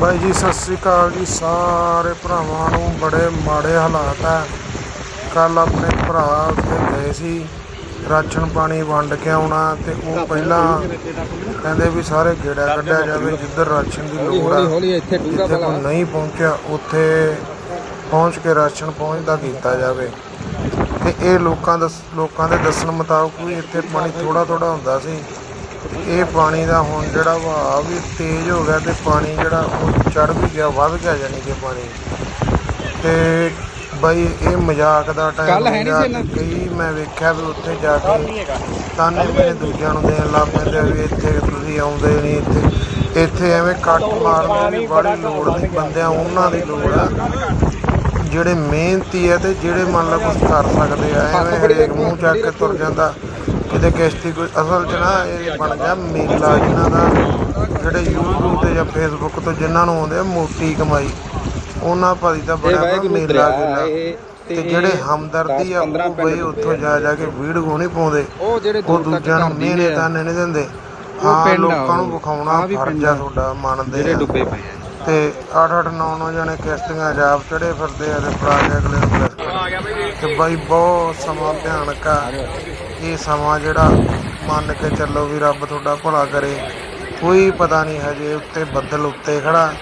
ਬਾਈ ਜੀ ਸਤਿ ਸ੍ਰੀ ਅਕਾਲ ਜੀ। ਸਾਰੇ ਭਰਾਵਾਂ ਨੂੰ ਬੜੇ ਮਾੜੇ ਹਾਲਾਤ ਹੈ ਕੱਲ ਆਪਣੇ ਭਰਾ ਉੱਥੇ ਗਏ ਸੀ ਰਾਸ਼ਨ ਪਾਣੀ ਵੰਡ ਕੇ ਆਉਣਾ ਤੇ ਉਹ ਪਹਿਲਾਂ ਕਹਿੰਦੇ ਵੀ ਸਾਰੇ ਗੇੜਾ ਕੱਢਿਆ ਜਾਵੇ ਜਿੱਧਰ ਰਾਸ਼ਨ ਦੀ ਲੋੜ ਆ ਜਿੱਥੇ ਕੋਈ ਨਹੀਂ ਪਹੁੰਚਿਆ ਉੱਥੇ ਪਹੁੰਚ ਕੇ ਰਾਸ਼ਨ ਪਹੁੰਚਦਾ ਕੀਤਾ ਜਾਵੇ। ਤੇ ਇਹ ਲੋਕਾਂ ਦਾ ਲੋਕਾਂ ਦੇ ਦੱਸਣ ਮੁਤਾਬਕ ਵੀ ਇੱਥੇ ਪਾਣੀ ਥੋੜਾ ਥੋੜਾ ਹੁੰਦਾ ਸੀ। ਇਹ ਪਾਣੀ ਦਾ ਹੁਣ ਜਿਹੜਾ ਵਹਾਅ ਵੀ ਤੇਜ਼ ਹੋ ਗਿਆ ਤੇ ਪਾਣੀ ਜਿਹੜਾ ਉਹ ਚੜ ਵੀ ਗਿਆ ਵੱਧ ਗਿਆ ਯਾਨੀ ਕਿ ਪਾਣੀ। ਤੇ ਬਾਈ ਇਹ ਮਜ਼ਾਕ ਦਾ ਟਾਈਮ ਹੈ ਨੀ ਸੀ ਇੰਨਾ? ਕਈ ਮੈਂ ਵੇਖਿਆ ਵੀ ਉੱਥੇ ਜਾ ਕੇ ਤਾਨੇ ਮੇਰੇ ਦੂਜਿਆਂ ਨੂੰ ਦੇਣ ਲੱਗ ਪੈਂਦੇ ਆ ਵੀ ਇੱਥੇ ਤੁਸੀਂ ਆਉਂਦੇ ਨਹੀਂ ਇੱਥੇ। ਇੱਥੇ ਐਵੇਂ ਕੱਟ ਮਾਰਨ ਦੀ ਬੜੀ ਲੋੜ ਨਹੀਂ ਬੰਦਿਆਂ ਉਹਨਾਂ ਦੀ ਲੋੜ ਆ। ਜਿਹੜੇ ਮਿਹਨਤੀ ਹੈ ਤੇ ਜਿਹੜੇ ਮੰਨ ਲਾ ਕੁਝ ਕਰ ਸਕਦੇ ਆ ਐਵੇਂ ਹਰੇਕ ਮੂੰਹ ਚੱਕ ਕੇ ਤੁਰ ਜਾਂਦਾ। ਕਿਤੇ ਕਿਸ਼ਤੀ ਕੋਈ ਅਸਲ 'ਚ ਨਾ ਇਹ ਬਣ ਗਿਆ ਮੇਲਾ ਜਿਨ੍ਹਾਂ ਦਾ ਜਿਹੜੇ YouTube ਤੇ ਜਾਂ Facebook ਤੋਂ ਜਿਨ੍ਹਾਂ ਨੂੰ ਆਉਂਦੇ ਆ ਮੋਟੀ ਕਮਾਈ ਉਹਨਾਂ ਭਾਰੀ ਦਾ ਬੜਾ ਮੇਲਾ ਇਹ ਤੇ ਜਿਹੜੇ ਹਮਦਰਦੀ ਆ ਉਹ ਬਈ ਉੱਥੋਂ ਜਾ ਜਾ ਕੇ ਵੀਡੀਓ ਨਹੀਂ ਪਾਉਂਦੇ? ਉਹ ਦੂਜਿਆਂ ਨੂੰ ਮਿਹਨੇ ਦਿੰਦੇ ਆ। ਤਾਂ ਨਹੀਂ ਦਿੰਦੇ। ਹਾਂ ਲੋਕਾਂ ਨੂੰ। ਵਿਖਾਉਣਾ ਫਰਜ਼ ਆ। ਤੁਹਾਡਾ ਮੰਨਦੇ ਜਿਹੜੇ ਡੁੱਬੇ ਪਏ ਤੇ 8-8 9-9 ਜਣੇ ਕਿਸ਼ਤੀਆਂ ਜਾਬ ਚੜੇ ਫਿਰਦੇ ਆ ਤੇ ਕੇ ਨੂੰ ਪ੍ਰੈਸ ਕਰਦੇ ਤੇ ਬਾਈ ਬਹੁਤ ਸਮਾਂ ਭਿਆਨਕ ਆ। ਇਹ ਸਮਾਂ ਜਿਹੜਾ ਮੰਨ ਕੇ ਚੱਲੋ ਵੀ ਰੱਬ ਤੁਹਾਡਾ ਭਲਾ ਕਰੇ ਕੋਈ ਪਤਾ ਨਹੀਂ ਹਜੇ ਉੱਤੇ ਬੱਦਲ ਉੱਤੇ ਖੜਾ।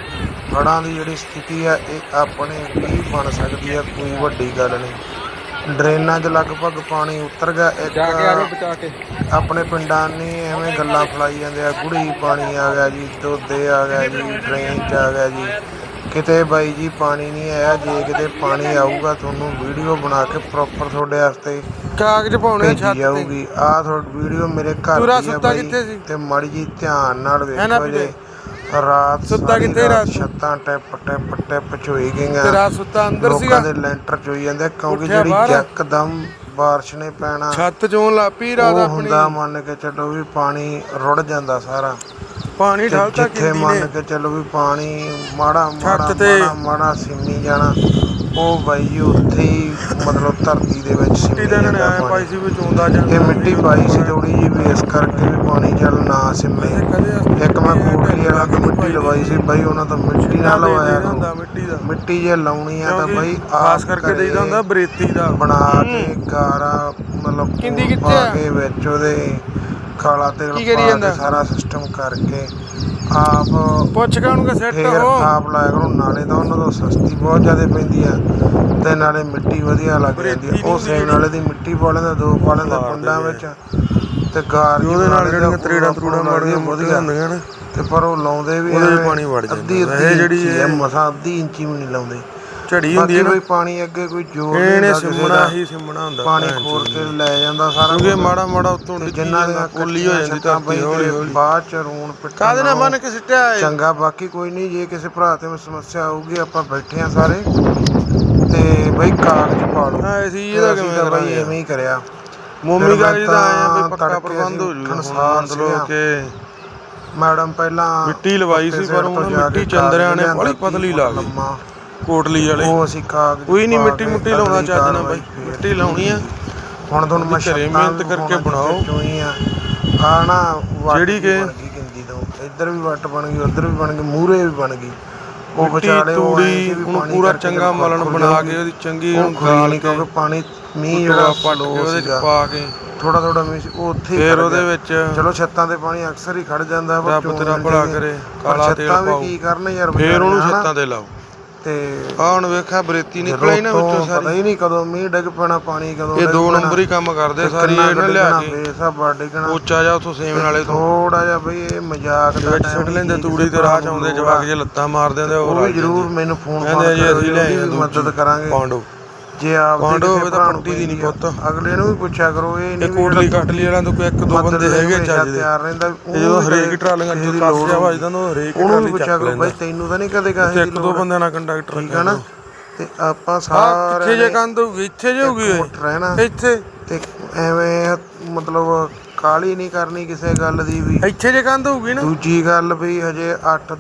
ਹੜ੍ਹਾਂ ਦੀ ਜਿਹੜੀ ਸਥਿਤੀ ਆ ਇਹ ਆਪਣੇ ਵੀ ਬਣ ਸਕਦੀ ਆ ਕੋਈ ਵੱਡੀ ਗੱਲ ਨਹੀਂ। ਡਰੇਨਾਂ 'ਚ ਲਗਭਗ ਪਾਣੀ ਉਤਰ ਗਿਆ ਇੱਕ ਬਚਾ ਕੇ। ਆਪਣੇ ਪਿੰਡਾਂ ਨੇ ਐਵੇਂ ਗੱਲਾਂ ਫਲਾਈ ਜਾਂਦੇ ਆ ਗੁੜੀ ਪਾਣੀ ਆ ਗਿਆ ਜੀ ਦੋਦੇ ਆ ਗਿਆ ਜੀ ਡਰੇਨ ਚ ਆ ਗਿਆ ਜੀ। ਕਿਤੇ ਬਾਈ ਜੀ ਪਾਣੀ ਨਹੀਂ ਆਇਆ ਜੇ ਕਿਤੇ ਪਾਣੀ ਆਊਗਾ ਤੁਹਾਨੂੰ ਵੀਡੀਓ ਬਣਾ ਕੇ ਪ੍ਰੋਪਰ ਤੁਹਾਡੇ ਵਾਸਤੇ ਕਾਗਜ਼ ਪਾਉਣੇ ਛੱਤ ਤੇ ਜਾਊਗੀ ਆਹ ਤੁਹਾਡੀ ਵੀਡੀਓ ਮੇਰੇ ਘਰ ਪੂਰਾ ਦੀ ਆ ਸੁੱਤਾ ਕਿੱਥੇ ਸੀ? ਤੇ ਮਾੜੀ ਜੀ ਧਿਆਨ ਨਾਲ ਵੇਖੋ ਜੇ? ਰਾਤ ਸੁੱਤਾ ਕਿੱਥੇ ਰਾਤ? ਛੱਤਾਂ ਟਿਪ ਟਿਪ ਟਿਪ ਚੋਈ ਗਈਆਂ ਤੇਰਾ ਸੁੱਤਾ ਅੰਦਰ ਸੀਗਾ ਲੋਕਾਂ ਦੇ ਲੈਂਟਰ ਚੋਈ ਜਾਂਦੇ ਕਿਉਂਕਿ ਜਿਹੜੀ? ਯਕਦਮ ਬਾਰਿਸ਼ ਨੇ ਪੈਣਾ ਛੱਤ ਚੋਂ ਲਾਪੀ ਰਾਤ ਆਪਣੀ ਹੁੰਦਾ ਮੰਨ ਕੇ ਚੱਲੋ ਵੀ ਪਾਣੀ ਰੁੜ ਜਾਂਦਾ ਸਾਰਾ ਪਾਣੀ ਤੇ ਢਲਤਾ ਜਿੱਥੇ ਮੰਨ ਨੇ ਕੇ ਚੱਲੋ ਵੀ ਪਾਣੀ ਮਾੜਾ ਮਾੜਾ ਤੇ- ਮਾੜਾ ਮਾੜਾ ਸਿੰਮੀ ਜਾਣਾ ਉਹ ਬਾਈ ਉੱਥੇ ਹੀ ਮਤਲਬ ਧਰਤੀ ਦੇ ਵਿੱਚ ਸਿੰਮੀ ਮਿੱਟੀ ਦਾ ਇਹਨਾਂ ਨੇ ਜਾਂਦਾ ਐ ਪਾਣੀ। ਪਾਈ ਸੀ ਵੀ ਚੋਂਦਾ ਜਾਂਦਾ ਇਹ ਮਿੱਟੀ ਪਾਈ ਸੀ ਥੋੜੀ ਜੀ ਵੀ ਇਸ ਕਰਕੇ ਵੀ ਪਾਣੀ ਚੱਲ ਨਾ ਸਿੰਮੇ ਕਦੇ ਇੱਕ ਮੈਂ ਕੋਟਲੀ ਵਾਲਾ ਤੋਂ ਮਿੱਟੀ ਲਵਾਈ ਸੀ ਬਾਈ ਉਹਨਾਂ ਤੋਂ ਮਿੱਟੀ ਨਾ ਲਵਾਇਆ ਹੁੰਦਾ ਕਰੋ। ਮਿੱਟੀ ਦਾ ਮਿੱਟੀ ਜੇ ਲਾਉਣੀ ਆ ਤਾਂ ਕਿਉਂਕਿ ਬਾਈ ਖਾਸ ਕਰਕੇ ਦੇਈਦਾ ਹੁੰਦਾ ਬਰੇਤੀ ਦਾ ਬਣਾ ਕੇ ਗਾਰਾ ਮਤਲਬ ਕਿੰਦੀ ਕਿੱਥੇ ਪਾ ਆ? ਕੇ ਵਿੱਚ ਉਹਦੇ ਕਾਲਾ ਤੇਲ ਕੀ ਕਰੀ ਜਾਂਦਾ? ਸਾਰਾ ਸਿਸਟਮ ਕਰਕੇ ਆਪ ਪੁੱਛ ਕੇ ਉਹਨੂੰ ਕਿ ਸੈੱਟ ਫੇਰ ਹੋ। ਆਪ ਲਾਇਆ ਕਰੋ ਨਾਲੇ ਤਾਂ ਉਹਨਾਂ ਤੋਂ ਸਸਤੀ ਬਹੁਤ ਜ਼ਿਆਦਾ ਪੈਂਦੀ ਆ ਤੇ ਨਾਲੇ ਮਿੱਟੀ ਵਧੀਆ ਲੱਗ ਜਾਂਦੀ ਆ। ਉਹ ਸੇਮ ਨਾਲੇ ਦੀ ਮਿੱਟੀ ਪਾ ਲੈਂਦਾ ਦੋ ਪਾ ਲੈਂਦਾ ਪਿੰਡਾਂ ਵਿੱਚ ਤੇ ਗਾਰ ਉਹਦੇ ਨਾਲ ਲੈਂਦਾ, ਜਿਹੜੀਆਂ ਤਰੇੜਾਂ ਤਰੂੜਾਂ ਮਾੜੀਆਂ ਵਧੀਆ ਹੁੰਦੀਆਂ ਨੇ। ਤੇ ਪਰ ਉਹ ਲਾਉਂਦੇ ਵੀ ਉਹਦੇ ਐਵੇਂ ਪਾਣੀ ਵੜ ਜਾਂਦਾ। ਅੱਧੀ ਇਹ ਅੱਧੀ ਜਿਹੜੀ ਇਹ- ਮਸਾ ਅੱਧੀ ਇੰਚੀ ਵੀ ਨਹੀਂ ਲਾਉਂਦੇ। ਝੜੀ ਹੁੰਦੀ ਬਾਕੀ ਹੈ ਨਾ। ਕੋਈ ਪਾਣੀ ਅੱਗੇ ਕੋਈ ਜ਼ੋਰ ਨਹੀਂ ਇਹਨੇ ਹੁੰਦਾ ਕਿਸੇ ਸਿਮਣਾ ਦਾ। ਹੀ ਸਿਮਣਾ ਹੁੰਦਾ ਪਾਣੀ ਭੈਣ ਖੋਰ ਚੋਦ ਕੇ ਲੈ ਜਾਂਦਾ ਸਾਰਾ ਕਿਉਂਕਿ। ਮਾੜਾ ਮਾੜਾ ਉੱਤੋਂ ਤੇ ਡਿੱਗੀ ਜਿਨ੍ਹਾਂ ਜਾਂਦਾ ਦੀਆਂ ਕੋਲੀ ਹੋ ਜਾਂਦੀ ਛੱਤਾਂ ਧਰਤੀ ਹੌਲੀ ਹੌਲੀ। ਬਾਅਦ ਚ ਰੂਣ ਪਿੱਟਣ ਕਾਦੇ ਨਾਲ ਬੰਨ ਕੇ ਸਿੱਟਿਆ ਇਹ? ਚੰਗਾ ਬਾਕੀ ਕੋਈ ਨਹੀਂ ਜੇ ਕਿਸੇ ਭਰਾ ਤੇ ਸਮੱਸਿਆ ਆਊਗੀ ਆਪਾਂ ਬੈਠੇ ਆ ਸਾਰੇ। ਤੇ ਬਈ ਕਾਗਜ਼ ਪਾ ਲਓ। ਹਾਂ ਅਸੀਂ ਇਹਦਾ ਅਸੀਂ ਕਿਵੇਂ ਤਾਂ ਬਈ ਕਰਾਂਗੇ? ਐਵੇਂ ਹੀ ਕਰਿਆ। ਮੋਮੀ ਮੈਂ ਦਾ ਆਇਆ ਤਾਂ ਵੀ ਪੱਕਾ ਪ੍ਰਬੰਧ ਹੋ ਜੂਗਾ ਖਨਸਾਰ ਮੰਨ ਲਓ ਕਿ ਮੈਡਮ ਪਹਿਲਾਂ ਮਿੱਟੀ ਲਵਾਈ ਸੀ ਪਰ ਤੋਂ ਉਹਨਾਂ ਮਿੱਟੀ ਚੰਦਰਿਆਂ ਨੇ ਬੜੀ ਪਤਲੀ ਲਾ ਗਈ ਲੰਮਾ। ਕੋਟਲੀ ਵਾਲੇ ਉਹ ਅਸੀਂ ਕਾਗਜ਼ ਕੋਈ ਨਹੀਂ ਮਿੱਟੀ ਮੁੱਟੀ ਲਾਉਣਾ ਕਾਰਵਾਈ ਬਾਈ ਮਿੱਟੀ ਲਾਉਣੀ ਆ ਹੁਣ ਤੁਹਾਨੂੰ ਮੈਂ ਘਰੇ ਮਿਹਨਤ ਕਰਕੇ ਬਣਾਓ। ਚੋਈ ਆ ਜਿਹੜੀ ਕਿ- ਕਿੰਦੀ ਇੱਧਰ ਵੀ ਵੱਟ ਬਣ ਗਈ ਉੱਧਰ ਵੀ ਬਣ ਗਈ ਮੂਰੇ ਵੀ ਬਣ ਗਈ ਉਹ ਵਿਚਾਲੇ ਤੂੜੀ ਉਹਨੂੰ ਪੂਰਾ ਚੰਗਾ ਮਲਣ ਬਣਾ। ਕੇ ਉਹਦੀ ਚੰਗੀ ਉਹ ਉਹਨੂੰ ਗਾਲ ਕੇ ਪਾਣੀ ਮੀਂਹ ਜਿਹੜਾ ਪੱਟ ਕੇ ਉਹਦੇ ਚ ਪਾ ਕੇ ਥੋੜਾ ਥੋੜਾ ਮੀਂਹ ਸੀ ਉਹ ਉੱਥੇ ਫੇਰ ਉਹਦੇ। ਵਿੱਚ ਚਲੋ ਛੱਤਾਂ ਤੇ ਪਾਣੀ ਅਕਸਰ ਹੀ ਖੜ ਜਾਂਦਾ ਰੱਬ ਤੇਰਾ ਭਲਾ। ਕਰੇ, ਕਾਲਾ ਤੇਲ ਛੱਤਾਂ ਵੀ ਪਾਓ। ਕੀ ਕਰਨ ਯਾਰ ਫੇਰ ਉਹਨੂੰ ਛੱਤਾਂ ਤੇ ਲਾਓ ਤੇ ਆ ਹੁਣ ਵੇਖਿਆ ਬਰੇਤੀ ਨਿਕਲਿਆ ਹੀ ਨਾ ਵਿੱਚੋਂ ਤੋਂ ਪਤਾ ਸਾਰੀ। ਹੀ ਨਹੀਂ ਕਦੋਂ ਮੀਂਹ ਡਿੱਗ ਪੈਣਾ ਪਾਣੀ ਕਦੋਂ ਇਹ ਦੋ। ਨੰਬਰ ਹੀ ਕੰਮ ਕਰਦੇ ਸਾਰੀ ਕਿੰਨਾ ਇਹ ਨਾ ਕੁ ਲਿਆ ਕੇ ਬੇਹਿਸਾਬਾ ਡਿੱਗਣਾ। ਉੱਚਾ ਜਾ ਉਥੋਂ ਸੇਮ ਨਾਲੇ ਤੋਂ। ਥੋੜਾ ਜਿਹਾ ਬਈ ਇਹ ਮਜ਼ਾਕ ਦਾ ਵਿੱਚ ਸਿੱਟ ਲੈਂਦੇ ਤੂੜੀ ਤੇ ਰਾਹ ਚ ਆਉਂਦੇ ਜਵਾਕ ਜੇ ਲੱਤਾਂ ਮਾਰਦੇ ਹੁੰਦੇ ਉਹ ਜ਼ਰੂਰ ਮੈਨੂੰ ਫੋਨ ਕਹਿੰਦੇ ਜੀ ਅਸੀਂ ਲੈ ਮਦਦ ਕਰਾਂਗੇ। ਪਾਂਡੋ। ਜੇ ਆਪ ਕਿਸੇ ਹੋਵੇ ਤਾਂ ਪੱਟੀ ਦੀ ਨਹੀਂ ਪੁੱਤ। ਅਗਲੇ ਨੂੰ ਵੀ ਪੁੱਛਿਆ ਕਰੋ ਇਹ ਨਹੀਂ ਕੋਟਲੀ ਕਾਟਲੀ ਵਾਲਿਆਂ ਤੋਂ ਕੋਈ ਇੱਕ ਦੋ ਬੰਦੇ ਹੈਗੇ ਚੱਜ ਦੇ। ਤਿਆਰ ਰਹਿੰਦਾ ਜਦੋਂ ਹਰੇਕ ਹੀ ਟਰਾਲੀਆਂ ਚ ਦੀ ਕਾਸੇ ਹੋਊ, ਵੱਜਦਾ ਨੂੰ ਹਰੇਕ ਹੀ ਟਰਾਲੀ ਪੁੱਛਿਆ ਕਰੋ ਬਾਈ ਤੈਨੂੰ ਤਾਂ ਨਹੀਂ ਕਦੇ ਕਹੇ ਇੱਕ ਦੋ ਬੰਦਿਆਂ ਨਾਲ ਕੰਡਕਟਰ ਠੀਕ ਆ ਨਾ? ਤੇ ਆਪਾਂ ਹਾਂ ਸਾਰੇ ਕਿੱਥੇ ਜੇ ਹੋਊਗੀ ਇੱਥੇ ਜੇ ਹੋਊਗੀ ਰਹਿਣਾ? ਇੱਥੇ। ਤੇ ਐਵੇਂ ਮਤਲਬ ਕਾਲੀ ਨਹੀਂ ਕਰਨੀ ਕਿਸੇ ਗੱਲ ਦੀ ਵੀ। ਇੱਥੇ ਜੇ ਕੰਧ ਹੋਊਗੀ ਨਾ। ਦੂਜੀ ਗੱਲ ਵੀ ਹਜੇ 8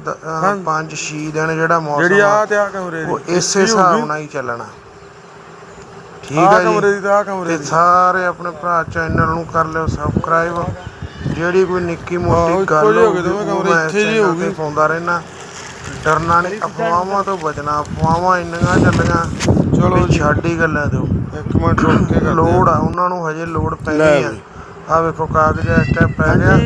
5 6 ਦਿਨ ਜਿਹੜਾ ਮੌਸਮ ਜਿਹੜੀ ਆ, ਤੇ ਆ ਕਮਰੇ ਉਹ ਇਸੇ ਹਿਸਾਬ ਨਾਲ ਹੀ ਚੱਲਣਾ। ਠੀਕ ਆ ਕਮਰੇ ਜੀ ਦੀ ਤੇ ਆ ਕਮਰੇ ਤੇ ਸਾਰੇ ਆਪਣੇ ਭਰਾ ਚੈਨਲ ਨੂੰ ਕਰ ਲਿਓ ਸਬਸਕ੍ਰਾਈਬ ਜਿਹੜੀ ਕੋਈ ਨਿੱਕੀ ਮੋਟੀ ਗੱਲ ਜਿਹੇ ਹੋ ਗਏ ਹੋਊਗੀ, ਦੋਵੇਂ ਉਹ ਕਮਰੇ, ਇੱਥੇ channel ਹੋਊਗੀ। ਪਾਉਂਦਾ ਰਹਿਣਾ ਡਰਨਾ ਨਹੀਂ ਅਫਵਾਹਾਂ ਤੋਂ ਬਚਣਾ ਅਫਵਾਹਾਂ ਇੰਨੀਆਂ ਚੱਲੀਆਂ ਚਲੋ ਛੱਡ ਹੀ ਗੱਲਾਂ ਦਿਓ। ਇੱਕ ਮਿੰਟ ਰੁਕ ਕੇ ਕਰਦੇ ਲੋੜ ਆ ਉਹਨਾਂ ਨੂੰ ਹਜੇ ਲੋੜ ਪੈਣੀ ਆ। ਆ ਵੇਖੋ ਕਾਗਜ਼ ਇਸ ਟਾਈਮ ਪੈ ਗਿਆ।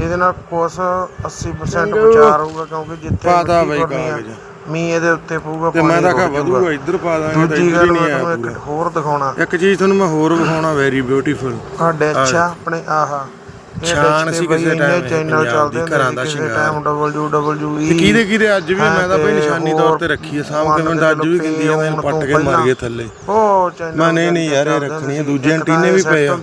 ਇਹਦੇ ਨਾਲ ਕੁਛ 80% ਬਚਾ ਰਹੂਗਾ ਕਿਉਂਕਿ ਜਿੱਥੇ ਪਾਤਾ ਬਈ ਕਾਗਜ਼। ਮੀਂਹ ਇਹਦੇ ਉੱਤੇ ਪਊਗਾ ਤੇ ਮੈਂ ਤਾਂ ਕਿਹਾ ਵਧੂਗਾ। ਇੱਧਰ ਪਾ ਦਾਂਗੇ ਤਾਂ ਦੂਜੀ ਇੱਧਰ ਗੱਲ ਹੀ ਨਹੀਂ ਮੈਂ ਆਇਆ ਇੱਕ ਪੂਰਾ। ਹੋਰ ਦਿਖਾਉਣਾ। ਇੱਕ ਚੀਜ਼ ਤੁਹਾਨੂੰ ਮੈਂ ਹੋਰ ਵਿਖਾਉਣਾ ਵੈਰੀ ਬਿਊਟੀਫੁਲ ਸਾਡੇ ਅੱਛਾ ਆਪਣੇ ਆਹਾ। ਤੇ ਸੀ ਕਿਸੇ time ਇਹ ਚੈਨਲ ਪੰਜਾਬ ਚੱਲਦੇ ਦੀ ਹੁੰਦੇ ਘਰਾਂ ਸੀ ਦਾ ਕਿਸੇ ਸ਼ਿੰਗਾਰ। ਟਾਈਮ WWE ਤੇ ਕਿਹਦੇ ਕਿਹਦੇ ਅੱਜ ਵੀ ਹਾਂ ਮੈਂ ਤਾਂ ਬਈ ਤੇ ਨਿਸ਼ਾਨੀ ਤੌਰ ਤੇ ਰੱਖੀ ਹੈ ਸਾਹਮ ਕੇ ਮੰਨ ਮੈਂ ਅੱਜ ਵੀ ਕੇ ਗਿੰਦੀ ਇਹਨਾਂ ਨੂੰ ਪੱਟ ਕੇ ਮਾਰ ਗਏ ਥੱਲੇ। ਉਹ ਚੈਨਲ ਮੈਂ ਨਹੀਂ, ਨਹੀਂ ਯਾਰ, ਇਹ ਰੱਖਣੀ ਆ, ਦੂਜੇ ਐਂਟੀਨੇ ਵੀ ਪਏ ਆ।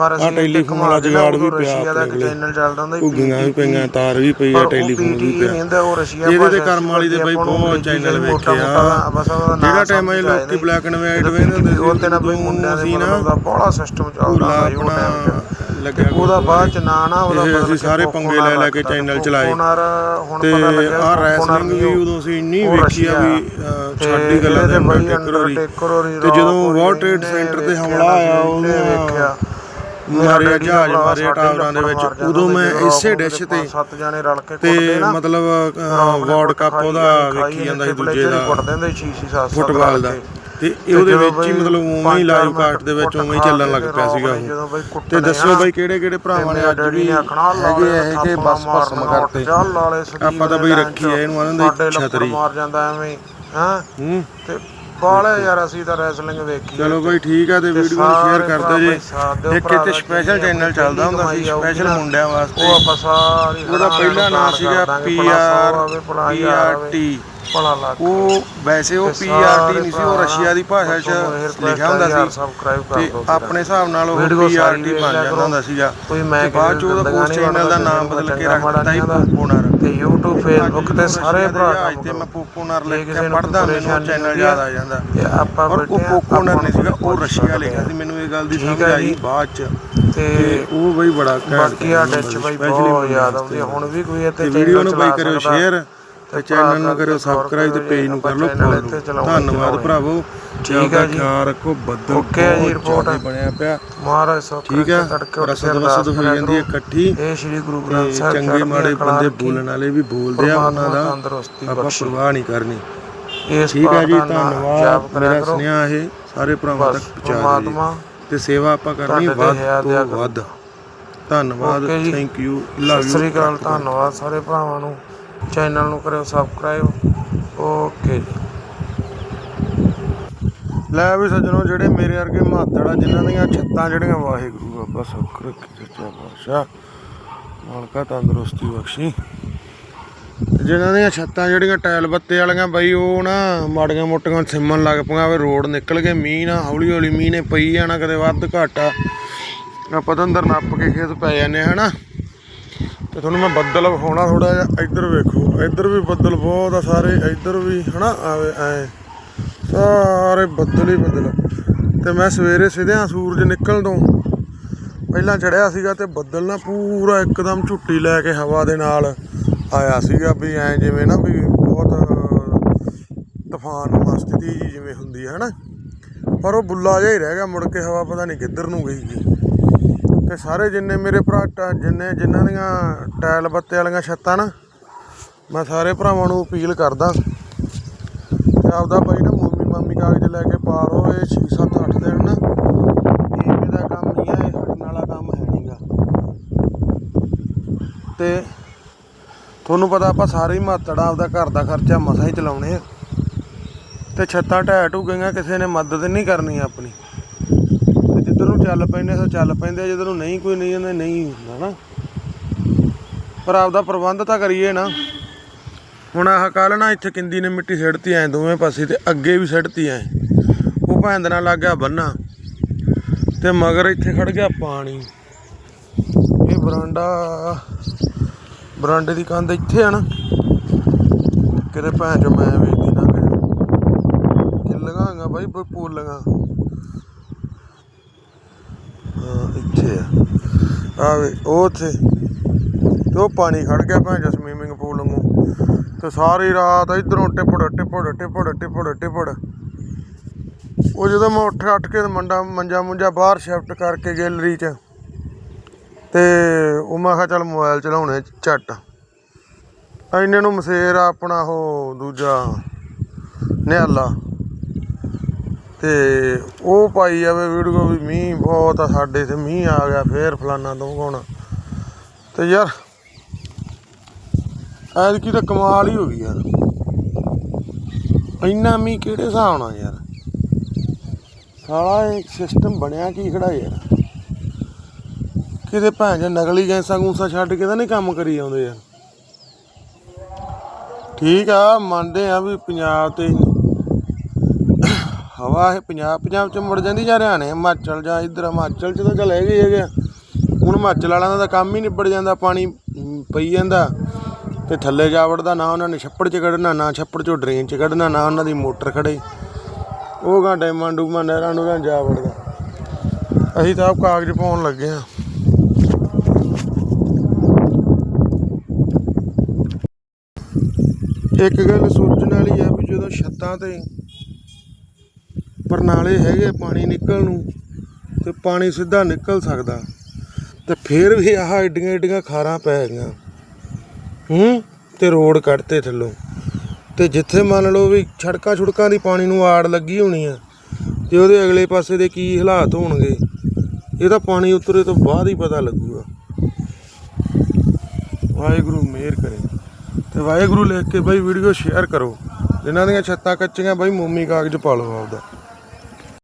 ਪਰ ਅਸੀਂ ਟੈਲੀਫੋਨ ਵਾਲਾ ਜੁਗਾੜ ਵੀ ਪਿਆ ਰਸ਼ੀਆ ਦਾ ਆਪਣੇ। ਚੈਨਲ ਚੱਲਦਾ ਹੁੰਦਾ ਘੁੱਗੀਆਂ ਵੀ ਪਈਆਂ ਤਾਰ ਵੀ ਪਈ ਆ ਟੈਲੀਫੋਨ ਵੀ ਪਿਆ ਉਹ ਰਸ਼ੀਆ ਇਹਦੇ ਤੇ ਕਰਮ ਵਾਲੀ ਦੇ ਬਈ ਬਹੁਤ ਚੈਨਲ ਦਾ ਵੇਖੇ ਮੋਟਾ ਮੋਟਾ ਆ ਬਸ ਉਹਦਾ ਨਾਂ ਜਿਹੜਾ ਟਾਈਮ ਇਹ ਲੋਕੀ ਬਲੈਕ ਐਂਡ ਵਾਈਟ ਵੇਖਦੇ ਹੁੰਦੇ ਸੀ ਉਹ ਤੇ ਨਾ ਬਈ ਮੁੰਡਿਆਂ ਦੇ ਸੀ ਮਤਲਬ ਦਾ ਬੜਾ ਸਿਸਟਮ ਚੱਲਦਾ ਸੀ ਉਹ ਟਾਈਮ ਲੱਗਿਆ ਤੇ ਉਹਦਾ ਬਾਅਦ ਚ ਨਾਂ ਨਾ ਉਹਦਾ ਅਸੀਂ ਸਾਰੇ ਪੰਗੇ ਲੈ ਲੈ ਕੇ। ਚੈਨਲ ਚਲਾਏ। ਤੇ ਲੱਗਿਆ ਕੋਕੋਨਰ ਰੈਸਲਿੰਗ ਵੀ ਉਦੋਂ ਅਸੀਂ ਇੰਨੀ ਵੇਖੀ ਆ। ਵੀ ਛੱਡ ਗੱਲਾਂ ਦੇ ਅੰਡਰਟੇਕਰ ਤੇ ਜਦੋਂ ਵਰਲਡ ਟ੍ਰੇਡ ਸੈਂਟਰ ਤੇ ਵੇਖਿਆ ਹਮਲਾ ਆਇਆ ਉਹਨੂੰ ਵੇਖਿਆ ਮਾਰੇ ਜਹਾਜ਼ ਮਾਰੇ ਟਾਵਰਾਂ ਦੇ ਵਿੱਚ ਉਦੋਂ ਮੈਂ ਇਸੇ ਡਿਸ਼ ਤੇ ਸੱਤ ਜਾਣੇ ਰਲ ਕੇ ਕੁੱਟਦੇ ਨਾ ਮਤਲਬ ਕੁੱਟ ਕੱਪ ਉਹਦਾ ਵੇਖੀ ਜਾਂਦਾ ਸੀ ਦੂਜੇ ਦਾ। ਕੁੱਟ ਦਿੰਦੇ ਫੁੱਟਬਾਲ ਦਾ। ਤੇ ਉਹਦੇ ਵਿੱਚ ਹੀ ਮਤਲਬ ਉਵੇਂ ਹੀ ਲਾਈਵ ਕਾਰਟ ਦੇ ਵਿੱਚ ਉਵੇਂ ਹੀ ਚੱਲਣ ਲੱਗ ਪਿਆ ਸੀਗਾ ਉਹ। ਤੇ ਦੱਸਿਓ ਬਈ ਕਿਹੜੇ ਕਿਹੜੇ ਭਰਾਵਾਂ ਨੇ ਅੱਜ ਵੀ ਹੈਗੇ ਇਹ ਕਿ ਬਸ ਭਸਮ ਕਰਤੇ ਆਪਾਂ ਤਾਂ ਬਈ ਰੱਖੀ ਐ ਇਹਨੂੰ ਆਨੰਦ ਦੀ ਛਤਰੀ। ਮਾਰ ਜਾਂਦਾ ਐਵੇਂ ਹੂੰ। ਤੇ ਬਾਲੇ ਯਾਰ ਅਸੀਂ ਤਾਂ ਰੈਸਲਿੰਗ ਵੇਖੀ ਚਲੋ ਬਈ ਠੀਕ ਆ ਤੇ ਵੀਡੀਓ ਨੂੰ ਸ਼ੇਅਰ ਕਰ ਦਿਓ ਜੀ। ਇੱਕ ਇੱਥੇ ਸਪੈਸ਼ਲ ਚੈਨਲ ਚੱਲਦਾ ਹੁੰਦਾ ਸੀ ਸਪੈਸ਼ਲ ਮੁੰਡਿਆਂ ਵਾਸਤੇ। ਉਹ ਆਪਾਂ ਸਾਰੀ ਉਹਦਾ ਪਹਿਲਾ ਨਾਮ ਸੀਗਾ ਪੀਆਰ ਪੀਆਰਟੀ ਭਲਾ ਲੱਗ ਉਹ ਵੈਸੇ ਉਹ ਪੀਆਰਟੀ ਨਹੀਂ ਸੀ ਉਹ ਰਸ਼ੀਆ ਦੀ ਭਾਸ਼ਾ 'ਚ ਲਿਖਿਆ ਹੁੰਦਾ ਸੀ ਸਬਸਕ੍ਰਾਈਬ ਕਰ ਤੇ ਆਪਣੇ ਹਿਸਾਬ ਨਾਲ ਉਹ ਸਾਰੀ ਪੀਆਰਟੀ ਵੇਖ ਬਣ ਲਿਆ ਜਾਂਦਾ ਕਰੋ। ਹੁੰਦਾ ਸੀਗਾ। ਕੋਈ ਮੈਂ ਤੇ ਬਾਅਦ ਚ ਉਹਦਾ ਉਸ ਚੈਨਲ ਦਾ ਨਾਮ ਬਦਲ ਕੇ ਰੱਖ ਦਿੱਤਾ ਸੀ ਪੋਪੋਨਰ ਤੇ YouTube Facebook ਤੇ ਸਾਰੇ ਭਰਾ ਅੱਜ ਤੇ ਮੈਂ ਪੋਪੋਨਰ ਜੇ ਲਿਖ ਕਿਸੇ ਕੇ ਨੂੰ ਪੜਦਾ ਮੈਨੂੰ ਪਰੇਸ਼ਾਨੀ ਚੈਨਲ ਹੁੰਦੀ ਯਾਦ ਆ, ਜਾਂਦਾ। ਤੇ ਆਪਾਂ ਔਰ ਉਹ ਬੈਠੇ ਆ, ਪੋਪੋਨਰ ਨਹੀਂ ਸੀਗਾ ਉਹ ਰਸ਼ੀਆ ਲਿਖਿਆ। ਸੀ ਮੈਨੂੰ ਇਹ ਗੱਲ ਦੀ ਠੀਕ ਸਮਝ ਆਈ ਜੀ। ਬਾਅਦ ਚ। ਤੇ ਤੇ ਉਹ ਬਈ ਬੜਾ ਘੈਂਟ ਬਾਕੀ ਆ ਹੁੰਦਾ ਬਈ ਬਹੁਤ ਯਾਦ ਆਉਂਦੀ ਆ। ਹੁਣ ਵੀ ਕੋਈ ਇੱਥੇ ਤੇ ਵੀਡੀਓ ਨੂੰ ਬਈ ਕਰਿਓ ਸ਼ੇਅਰ ਤੇ ਚੈਨਲ ਨੂੰ ਕਰਿਓ ਸਬਸਕ੍ਰਾਈਬ ਤੇ ਪੇਜ ਨੂੰ ਕਰ ਲਓ ਫੋਲੋ ਧੰਨਵਾਦ। ਭਰਾਵੋ ਠੀਕ ਆ ਜੀ। ਖਿਆਲ ਰੱਖੋ ਬੱਦਲ ਓਕੇ ਜੀ, ਰਿਪੋਰਟ। ਬਣਿਆ ਪਿਆ ਮਹਾਰਾਜ ਸੁੱਖ ਠੀਕ ਕੇ ਰਸਦ ਵਸਦ ਕਰਿਆ ਜਾਂਦੀ ਹੈ। ਇਕੱਠੀ ਇਹ ਸ਼੍ਰੀ ਗੁਰੂ ਗ੍ਰੰਥ ਸਾਹਿਬ ਚੰਗੇ ਮਾੜੇ ਬੰਦੇ। ਬੋਲਣ ਵਾਲੇ ਵੀ ਬੋਲਦੇ ਆ ਉਹਨਾਂ ਦਾ ਆਪਾਂ। ਪਰਵਾਹ ਨਹੀਂ ਕਰਨੀ ਇਸ ਠੀਕ ਹੈ ਜੀ ਦਾ ਧੰਨਵਾਦ ਮੇਰਾ। ਸੁਨੇਹਾ ਇਹ ਸਾਰੇ ਭਰਾਵਾਂ ਤੱਕ ਪਹੁੰਚਾ ਜੀ ਤੇ ਸੇਵਾ ਆਪਾਂ ਕਰਨੀ ਵੱਧ ਤੋਂ। ਵੱਧ ਧੰਨਵਾਦ। ਥੈਂਕ ਯੂ ਲਵ ਸਤਿ ਯੂ ਸ੍ਰੀ ਅਕਾਲ ਧੰਨਵਾਦ ਸਾਰੇ ਭਰਾਵਾਂ ਨੂੰ ਚੈਨਲ ਨੂੰ ਕਰਿਓ ਸਬਸਕ੍ਰਾਈਬ ਓਕੇ ਜੀ। ਲੈ ਵੀ ਸੱਜਣੋ, ਜਿਹੜੇ ਮੇਰੇ ਵਰਗੇ ਮਾਤੜ ਆ, ਜਿਨ੍ਹਾਂ ਦੀਆਂ ਛੱਤਾਂ ਜਿਹੜੀਆਂ, ਵਾਹਿਗੁਰੂ ਬਾਬਾ ਸੁੱਖ ਰੱਖੀ ਸੱਚਾ ਪਾਤਸ਼ਾਹ, ਮਾਲਕਾ ਤੰਦਰੁਸਤੀ ਬਖਸ਼ੀ। ਤੇ ਜਿਨ੍ਹਾਂ ਦੀਆਂ ਛੱਤਾਂ ਜਿਹੜੀਆਂ ਟਾਇਲ ਬੱਤੇ ਵਾਲੀਆਂ, ਬਈ ਉਹ ਨਾ ਮਾੜੀਆਂ ਮੋਟੀਆਂ ਸਿਮਣ ਲੱਗ ਪਈਆਂ ਵੇ, ਰੋਡ ਨਿਕਲ ਕੇ ਮੀਂਹ ਨਾ ਹੌਲੀ ਹੌਲੀ ਮੀਂਹ ਨੇ ਪਈ ਜਾਣਾ ਕਦੇ ਵੱਧ ਘੱਟ ਆ। ਆਪਾਂ ਤਾਂ ਅੰਦਰ ਨੱਪ ਕੇ ਖੇਤ ਪੈ ਜਾਂਦੇ ਆ, ਹਨਾ? ਤੇ ਤੁਹਾਨੂੰ ਮੈਂ ਬੱਦਲ ਵਿਖਾਉਣਾ ਥੋੜਾ ਜਿਹਾ, ਇੱਧਰ ਵੇਖੋ, ਇੱਧਰ ਵੀ ਬੱਦਲ ਬਹੁਤ ਆ ਸਾਰੇ, ਇੱਧਰ ਵੀ, ਹਨਾ, ਆਵੇ, ਐ। ਸਾਰੇ ਬੱਦਲ ਹੀ ਬੱਦਲ ਤੇ ਮੈਂ ਸਵੇਰੇ ਸਿਧਿਆਂ ਸੂਰਜ ਨਿਕਲਣ ਤੋਂ ਪਹਿਲਾਂ ਚੜਿਆ ਸੀਗਾ ਤੇ ਬੱਦਲ ਨਾ ਪੂਰਾ ਇੱਕਦਮ ਝੁੱਟੀ ਲੈ ਕੇ ਹਵਾ ਦੇ ਨਾਲ ਆਇਆ ਸੀਗਾ ਵੀ ਐ ਜਿਵੇਂ ਨਾ ਵੀ ਬਹੁਤ, ਤੂਫਾਨ ਮਸਤੀ ਜੀ ਜਿਵੇਂ ਹੁੰਦੀ ਹੈ ਹਨਾ। ਪਰ ਉਹ ਬੁੱਲਾ ਜਿਹਾ ਹੀ ਰਹਿ ਗਿਆ, ਮੁੜ ਕੇ ਹਵਾ ਪਤਾ ਨਹੀਂ ਕਿੱਧਰ ਨੂੰ ਗਈ ਜੀ ਤੇ ਸਾਰੇ ਜਿੰਨੇ ਮੇਰੇ ਭਰਾ ਟਾ- ਜਿੰਨੇ ਜਿਨ੍ਹਾਂ ਦੀਆਂ ਟਾਇਲ ਬੱਤੇ ਵਾਲੀਆਂ ਛੱਤਾਂ ਨਾ, ਮੈਂ ਸਾਰੇ ਭਰਾਵਾਂ ਨੂੰ ਅਪੀਲ ਕਰਦਾ ਤੇ ਆਪਦਾ ਬਾਈ ਨਾ ਮੰਮੀ, ਮਾਮੀ ਕਾਗਜ਼ ਲੈ ਕੇ ਪਾ ਲਓ, ਇਹ 6 7 8 ਦਿਨ ਨਾ ਇਹ ਦਾ ਕੰਮ ਨਹੀਂ ਹੈ ਹਟਣ ਵਾਲਾ ਕੰਮ ਹੈ ਨਹੀਂਗਾ ਤੇ ਤੁਹਾਨੂੰ ਪਤਾ ਆਪਾਂ ਸਾਰੇ ਹੀ ਮਾਤੜਾ ਆਪਦਾ ਘਰ ਦਾ ਖਰਚਾ ਮਸਾ ਹੀ ਚਲਾਉਣੇ ਆ। ਤੇ ਛੱਤਾਂ ਢਹਿ ਢੂ ਗਈਆਂ, ਕਿਸੇ ਨੇ ਮਦਦ ਨਹੀਂ ਕਰਨੀ ਆਪਣੀ। ਚੱਲ ਪੈਂਦੇ ਸੋ ਚੱਲ ਪੈਂਦੇ ਜਿੱਧਰ ਨੂੰ ਨਹੀਂ ਕੋਈ ਨਹੀਂ ਜਾਂਦਾ ਨਹੀਂ ਹੁੰਦਾ ਨਾ। ਪਰ ਆਪਦਾ ਪ੍ਰਬੰਧ ਤਾਂ ਕਰੀਏ ਨਾ। ਹੁਣ ਆਹ ਕੱਲ ਨਾ ਇੱਥੇ ਕਿੰਦੀ ਨੇ ਮਿੱਟੀ ਸਿੱਟਤੀ ਐ, ਦੋਵੇਂ ਪਾਸੇ ਤੇ ਅੱਗੇ ਵੀ ਸਿੱਟਤੀ ਐ। ਉਹ ਭੈਣ ਦੇ ਨਾਲ ਲੱਗ ਗਿਆ ਬੰਨਾ ਤੇ ਮਗਰ ਇੱਥੇ ਖੜ ਗਿਆ ਪਾਣੀ। ਇਹ ਬਰਾਂਡਾ, ਬਰਾਂਡੇ ਦੀ ਕੰਧ ਇੱਥੇ ਆ ਨਾ। ਕਿਤੇ ਭੈਣ ਚੋ ਮੈਂ ਵੇਖਦੀ ਨਾ ਕਿ ਕਿੱਲੀਆਂ ਬਾਈ ਕੋਈ ਪੋਲੀਆਂ। ਇੱਥੇ ਆ। ਆ ਵੇ, ਉਹ ਉੱਥੇ ਤੇ ਉਹ ਪਾਣੀ ਖੜ ਗਿਆ ਭੈਣ ਚੋ ਸਵੀਮਿੰਗ ਪੂਲ ਨੂੰ ਤੇ ਸਾਰੀ ਰਾਤ ਇਧਰੋਂ ਟਿਪੜ ਟਿਪੜ ਟਿਪੜ ਟਿਪੜ ਟਿਪੜ। ਉਹ ਜਦੋਂ ਮੈਂ ਉੱਠ ਉੱਠ ਕੇ ਮੰਡਾ, ਮੰਜਾ ਮੁੰਜਾ ਬਾਹਰ ਸ਼ਿਫਟ ਕਰਕੇ ਗੈਲਰੀ 'ਚ, ਤੇ ਉਹ ਮੈਂ ਕਿਹਾ ਚੱਲ ਮੋਬਾਈਲ ਚਲਾਉਣੇ ਝੱਟ। ਇੰਨੇ ਨੂੰ ਮਸੇਰ ਆ ਆਪਣਾ ਉਹ ਦੂਜਾ, ਨਿਹਾਲਾ। ਤੇ ਉਹ ਪਾਈ ਜਾਵੇ ਵੀਡੀਓ ਵੀ ਮੀਂਹ ਬਹੁਤ ਆ ਸਾਡੇ ਇੱਥੇ ਮੀਂਹ ਆ ਗਿਆ, ਫੇਰ ਫਲਾਨਾ ਦੂੰਗਾਉਣਾ ਤੇ ਯਾਰ, ਐਤਕੀ ਤਾਂ ਕਮਾਲ ਹੀ ਹੋ ਗਈ ਯਾਰ। ਇੰਨਾ ਮੀਂਹ ਕਿਹੜੇ ਹਿਸਾਬ ਨਾਲ ਯਾਰ? ਸਾਲਾ ਇੱਕ ਸਿਸਟਮ ਬਣਿਆ ਕੀ ਖੜਾ ਯਾਰ? ਕਿਤੇ ਭੈਣ ਜਾਂ ਨਕਲੀ ਗੈਸਾਂ ਗੂਸਾਂ ਛੱਡ ਕੇ ਤਾਂ ਨਹੀਂ ਕੰਮ ਕਰੀ ਜਾਂਦੇ ਯਾਰ। ਠੀਕ ਆ, ਮੰਨਦੇ ਆ ਵੀ ਪੰਜਾਬ ਤੇ ਹਵਾ ਇਹ ਪੰਜਾਬ ਪੰਜਾਬ ਚ ਮੁੜ ਜਾਂਦੀ ਜਾਂ ਹਰਿਆਣੇ, ਹਿਮਾਚਲ ਜਾਂ ਇੱਧਰ ਹਿਮਾਚਲ ਚ ਤਾਂ ਚੱਲ ਹੈਗੇ ਹੈਗੇ ਆ। ਹੁਣ ਹਿਮਾਚਲ ਵਾਲਿਆਂ ਦਾ ਤਾਂ ਕੰਮ ਹੀ ਨਿਬੜ ਜਾਂਦਾ, ਪਾਣੀ ਪਈ ਜਾਂਦਾ। ਤੇ ਥੱਲੇ ਜਾ ਵੜਦਾ, ਨਾ ਉਹਨਾਂ ਨੇ ਛੱਪੜ ਚ ਕੱਢਣਾ, ਨਾ ਛੱਪੜ ਚੋਂ ਡਰੇਨ ਚ ਕੱਢਣਾ, ਨਾ ਉਹਨਾਂ ਦੀ ਮੋਟਰ ਖੜੇ ਉਹ ਗਾਂ ਡੈਮਾਂ ਡੂਮਾਂ ਨਹਿਰਾਂ ਨੂੰ ਜਾ ਵੜਦਾ। ਅਸੀਂ ਤਾਂ ਆਪ ਕਾਗਜ਼ ਪਾਉਣ ਲੱਗੇ ਆ। ਇੱਕ ਗੱਲ ਸੋਚਣ ਵਾਲੀ ਆ ਵੀ ਜਦੋਂ ਛੱਤਾਂ ਤੇ ਪਰਨਾਲੇ ਹੈਗੇ ਪਾਣੀ ਨਿਕਲ ਨੂੰ, ਤੇ ਪਾਣੀ ਸਿੱਧਾ ਨਿਕਲ ਸਕਦਾ। ਤੇ ਫਿਰ ਵੀ ਆਹ ਏਡੀਆਂ ਏਡੀਆਂ ਖਾਰਾਂ ਪੈ ਗਈਆਂ। ਹੂੰ? ਤੇ ਰੋਡ ਕੱਢਤੇ ਥੱਲੋਂ। ਤੇ ਜਿੱਥੇ ਮੰਨ ਲਓ ਵੀ ਛੜਕਾਂ ਛੁੜਕਾਂ ਦੀ ਪਾਣੀ ਨੂੰ ਆੜ ਲੱਗੀ ਹੋਣੀ ਆ, ਤੇ ਉਹਦੇ ਅਗਲੇ ਪਾਸੇ ਦੇ ਕੀ ਹਾਲਾਤ ਹੋਣਗੇ, ਇਹ ਤਾਂ ਪਾਣੀ ਉਤਰੇ ਤੋਂ ਬਾਅਦ ਹੀ ਪਤਾ ਲੱਗੂਗਾ। ਵਾਹਿਗੁਰੂ ਮਿਹਰ ਕਰੇ। ਤੇ ਵਾਹਿਗੁਰੂ ਲਿਖ ਕੇ ਬਾਈ ਵੀਡੀਓ ਸ਼ੇਅਰ ਕਰੋ। ਜਿਨ੍ਹਾਂ ਦੀਆਂ ਛੱਤਾਂ ਕੱਚੀਆਂ ਬਾਈ ਮੋਮੀ ਕਾਗਜ਼ ਪਾ ਲਓ ਆਪਦਾ।